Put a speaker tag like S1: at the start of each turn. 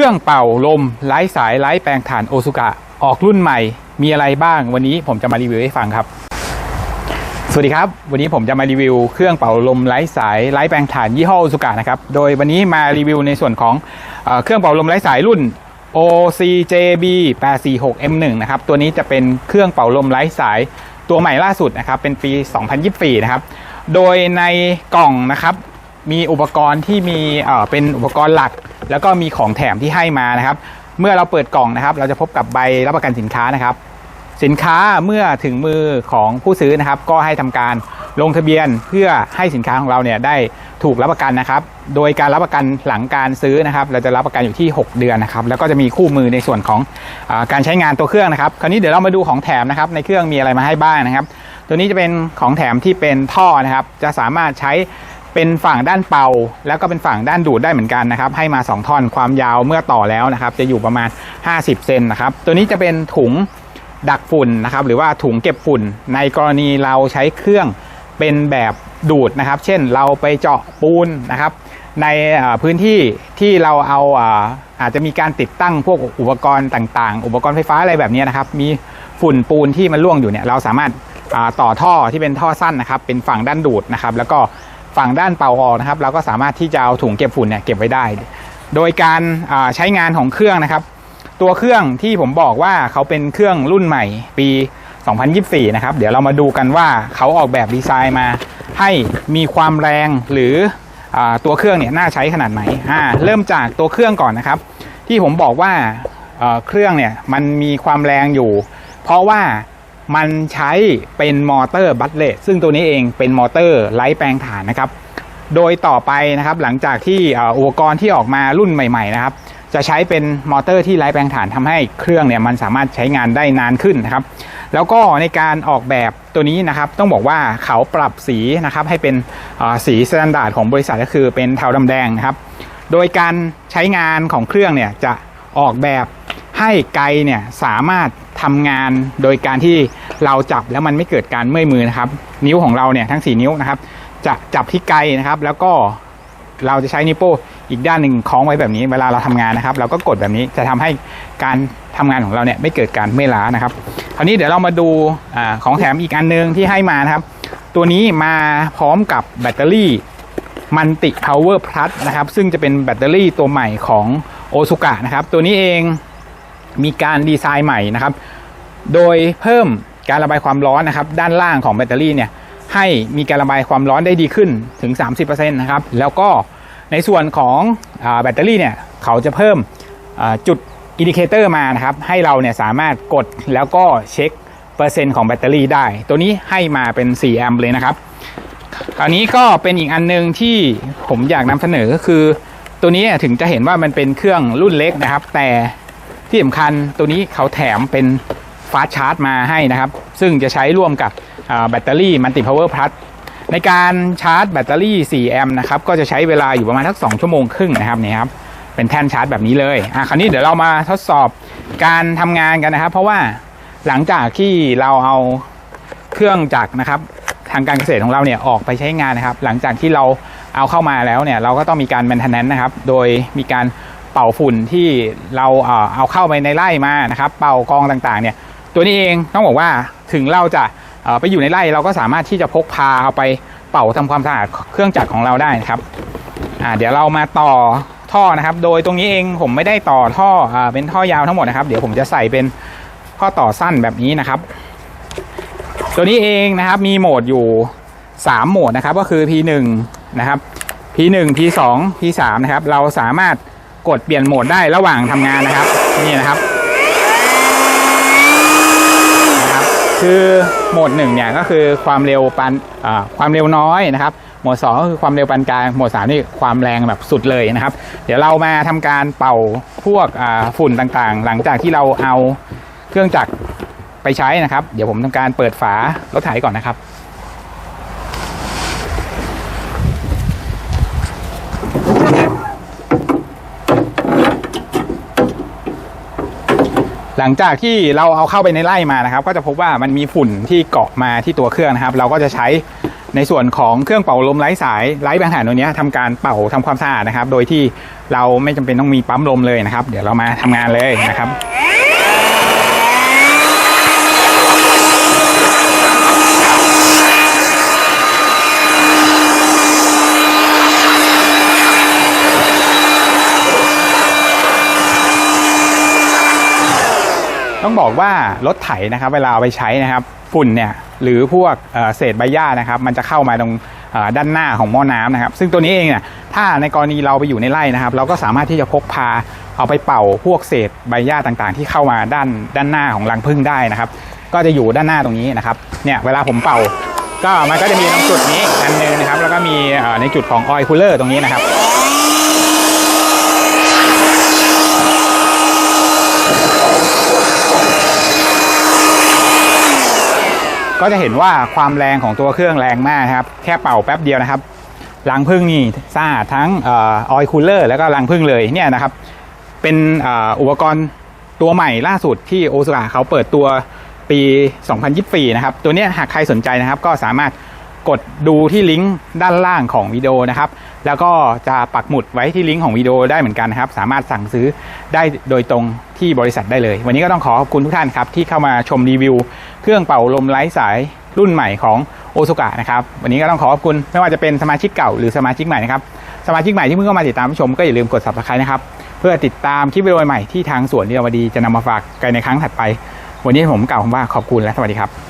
S1: ครื่องเป่าลมไร้สายไร้แปลงถ่านโอซุกะ ออกรุ่นใหม่ มีอะไรบ้างวันนี้ผมจะมารีวิวให้ฟังครับ สวัสดีครับ วันนี้ผมจะมารีวิวเครื่องเป่าลมไร้สายไร้แปลงถ่านยี่ห้อโอซุกะนะครับโดยวันนี้มารีวิวในส่วนของเอเครื่องเป่าลมไร้สายรุ่น OCJB 846 M1 นะครับตัวนี้จะเป็นเครื่องเป่าลมไร้สายตัวใหม่ล่าสุดนะครับเป็นปี 2024 นะครับโดยในกล่องนะครับ มีอุปกรณ์ที่มีเป็นอุปกรณ์หลัก แล้วก็มีของแถมที่ให้มานะครับ เมื่อเราเปิดกล่องนะครับ เราจะพบกับใบรับประกันสินค้านะครับ สินค้าเมื่อถึงมือของผู้ซื้อนะครับ ก็ให้ทำการลงทะเบียนเพื่อให้สินค้าของเราเนี่ยได้ถูกรับประกันนะครับ โดยการรับประกันหลังการซื้อนะครับ เราจะรับประกันอยู่ที่ 6 เดือนนะครับ แล้วก็จะมีคู่มือในส่วนของอการใช้งานตัวเครื่องนะครับ คราวนี้เดี๋ยวเรามาดูของแถมนะครับ ในเครื่องมีอะไรมาให้บ้างนะครับ ตัวนี้จะเป็นของแถมที่เป็นท่อนะครับ จะสามารถใช้ เป็นฝั่งด้านเป่า แล้วก็เป็นฝั่งด้านดูดได้เหมือนกันนะครับ ให้มา 2 ท่อนความยาวเมื่อต่อแล้วนะครับ จะอยู่ประมาณ 50 เซนนะครับ ตัวนี้จะเป็นถุงดักฝุ่นนะครับ หรือว่าถุงเก็บฝุ่น ในกรณีเราใช้เครื่องเป็นแบบดูดนะครับ เช่นเราไปเจาะปูนนะครับ ในพื้นที่ที่เราเอาอาจจะมีการติดตั้งพวกอุปกรณ์ต่างๆ อุปกรณ์ไฟฟ้าอะไรแบบนี้นะครับ มีฝุ่นปูนที่มันล่วงอยู่เนี่ย เราสามารถาต่อท่อที่เป็นท่อสั้นนะครับ เป็นฝั่งด้านดูดนะครับ แล้วก็ ฝั่งด้านเป่าออกนะครับ เราก็สามารถที่จะเอาถุงเก็บฝุ่นเนี่ยเก็บไว้ได้ โดยการใช้งานของเครื่องนะครับ ตัวเครื่องที่ผมบอกว่าเขาเป็นเครื่องรุ่นใหม่ปี 2024 นะครับ เดี๋ยวเรามาดูกันว่าเขาออกแบบดีไซน์มา ให้มีความแรงหรืออตัวเครื่องเนี่ยน่าใช้ขนาดไหนเริ่มจากตัวเครื่องก่อนนะครับ ที่ผมบอกว่าเครื่องเนี่ยมันมีความแรงอยู่ เพราะว่า มันใช้เป็นมอเตอร์บัตเลตซึ่งตัวนี้เองเป็นมอเตอร์ไร้แปลงถ่านนะครับ โดยต่อไปนะครับหลังจากที่อุปกรณ์ที่ออกมารุ่นใหม่ๆนะครับจะใช้เป็นมอเตอร์ที่ไร้แปลงถ่านทำให้เครื่องเนี่ยมันสามารถใช้งานได้นานขึ้นนะครับ แล้วก็ในการออกแบบตัวนี้นะครับต้องบอกว่าเขาปรับสีนะครับให้เป็นสีสแตนดาร์ดของบริษัทก็คือเป็นเทาดำแดงนะครับ โดยการใช้งานของเครื่องเนี่ยจะออกแบบ ให้ไกเนี่ยสามารถทำงานโดยการที่เราจับแล้วมันไม่เกิดการเมื่อยมือนะครับ นิ้วของเราเนี่ยทั้ง 4 นิ้วนะครับ จะจับที่ไกนะครับ แล้วก็เราจะใช้นิ้วโป้งอีกด้านหนึ่งคล้องไว้แบบนี้ เวลาเราทำงานนะครับ เราก็กดแบบนี้จะทำให้การทำงานของเราเนี่ยไม่เกิดการเมื่อยล้านะครับคราวนี้เดี๋ยวเรามาดูอของแถมอีกอันนึงที่ให้มานะครับ ตัวนี้มาพร้อมกับแบตเตอรี่มันติ Power Plus นะครับ ซึ่งจะเป็นแบตเตอรี่ตัวใหม่ของโอซุกะนะครับ ตัวนี้เอง มีการดีไซน์ใหม่นะครับ โดยเพิ่มการระบายความร้อนนะครับ ด้านล่างของแบตเตอรี่เนี่ยให้มีการระบายความร้อนได้ดีขึ้นถึง 30%นะครับ แล้วก็ในส่วนของอแบตเตอรี่เนี่ยเขาจะเพิ่มจุดอินดิเคเตอร์มานะครับ ให้เราเนี่ยสามารถกดแล้วก็เช็คเปอร์เซ็นต์ของแบตเตอรี่ได้ ตัวนี้ให้มาเป็น 4 แอมป์เลยนะครับคราวนี้ก็เป็นอีกอันหนึงที่ผมอยากนำเสนอก็คือ ตัวนี้ถึงจะเห็นว่ามันเป็นเครื่องรุ่นเล็กนะครับ แต่ ที่สำคัญตัวนี้เขาแถมเป็นฟาสชาร์จมาให้นะครับ ซึ่งจะใช้ร่วมกับแบตเตอรี่มันติพาวเวอร์พลัสในการชาร์จแบตเตอรี่ 4 แอมป์นะครับ ก็จะใช้เวลาอยู่ประมาณทัก 2 ชั่วโมงครึ่งนะครับนี่ครับเป็นแท่นชาร์จแบบนี้เลย อะคราวนี้เดี๋ยวเรามาทดสอบการทำงานกันนะครับ เพราะว่าหลังจากที่เราเอาเครื่องจักรนะครับ ทางการเกษตรของเราเนี่ยออกไปใช้งานนะครับ หลังจากที่เราเอาเข้ามาแล้วเนี่ยเราก็ต้องมีการ maintenance นะครับ โดยมีการ เป่าฝุ่นที่เราเอาเข้าไปในไร่มานะครับ เป่ากองต่างๆเนี่ยตัวนี้เองต้องบอกว่าถึงเราจะไปอยู่ในไร่เราก็สามารถที่จะพกพาเอาไปเป่าทำความสะอาดเครื่องจักรของเราได้นะครับเดี๋ยวเรามาต่อท่อนะครับ โดยตรงนี้เองผมไม่ได้ต่อท่ออเป็นท่อยาวทั้งหมดนะครับ เดี๋ยวผมจะใส่เป็นข้อต่อสั้นแบบนี้นะครับ ตัวนี้เองนะครับมีโหมดอยู่ 3 โหมดนะครับ ก็คือ P1 นะครับ P1 P2 P3 นะครับ เราสามารถ กดเปลี่ยนโหมดได้ระหว่างทำงานนะครับ นี่นะครับนะครับ คือโหมด1เนี่ยก็คือความเร็วปานความเร็วน้อยนะครับ โหมด2ก็คือความเร็วปานกลางโหมด3นี่ความแรงแบบสุดเลยนะครับ เดี๋ยวเรามาทำการเป่าพวกฝุ่นต่างๆ หลังจากที่เราเอาเครื่องจักรไปใช้นะครับ เดี๋ยวผมทำการเปิดฝารถไถก่อนนะครับ หลังจากที่เราเอาเข้าไปในไร่มานะครับ ก็จะพบว่ามันมีฝุ่นที่เกาะมาที่ตัวเครื่องนะครับ เราก็จะใช้ในส่วนของเครื่องเป่าลมไร้สายไร้แบงฐานตัวนี้ยทำการเป่าทำความสะอาดนะครับ โดยที่เราไม่จำเป็นต้องมีปั๊มลมเลยนะครับ เดี๋ยวเรามาทำงานเลยนะครับ ต้องบอกว่ารถไถนะครับเวลาเอาไปใช้นะครับฝุ่นเนี่ยหรือพวกเศษใบหญ้านะครับมันจะเข้ามาตรงด้านหน้าของหม้อน้ำนะครับ ซึ่งตัวนี้เองเนี่ยถ้าในกรณีเราไปอยู่ในไร่นะครับ เราก็สามารถที่จะพกพาเอาไปเป่าพวกเศษใบหญ้าต่างๆ ที่เข้ามาด้านด้านหน้าของรังผึ้งได้นะครับ ก็จะอยู่ด้านหน้าตรงนี้นะครับเนี่ยเวลาผมเป่า ก็มันก็จะมีตรงจุดนี้อันหนึงนะครับ แล้วก็มีในจุดของออยล์คูลเลอร์ตรงนี้นะครับ ก็จะเห็นว่าความแรงของตัวเครื่องแรงมากครับ แค่เป่าแป๊บเดียวนะครับรังพึ่งนี่สะอาดทั้งออยคูลเลอร์แล้วก็รังพึ่งเลยเนี่ยนะครับ เป็นอ,อุปกรณ์ตัวใหม่ล่าสุดที่โอซาก้าเขาเปิดตัวปี 2024 นะครับ ตัวนี้หากใครสนใจนะครับก็สามารถ กดดูที่ลิงก์ด้านล่างของวิดีโอนะครับ แล้วก็จะปักหมุดไว้ที่ลิงก์ของวิดีโอได้เหมือนกันนะครับ สามารถสั่งซื้อได้โดยตรงที่บริษัทได้เลย วันนี้ก็ต้องขอขอบคุณทุกท่านครับ ที่เข้ามาชมรีวิว เครื่องเป่าลมไร้สายรุ่นใหม่ของโอซากะนะครับ วันนี้ก็ต้องขอขอบคุณไม่ว่าจะเป็นสมาชิกเก่าหรือสมาชิกใหม่นะครับ สมาชิกใหม่ที่เพิ่งเข้ามาติดตามชมก็อย่าลืมกด subscribe นะครับ เพื่อติดตามคลิปวิดีโอใหม่ที่ทางสวนเรียวดีจะนำมาฝากกันในครั้งถัดไป วันนี้ผมกล่าวคำว่าขอบคุณและสวัสดีครับ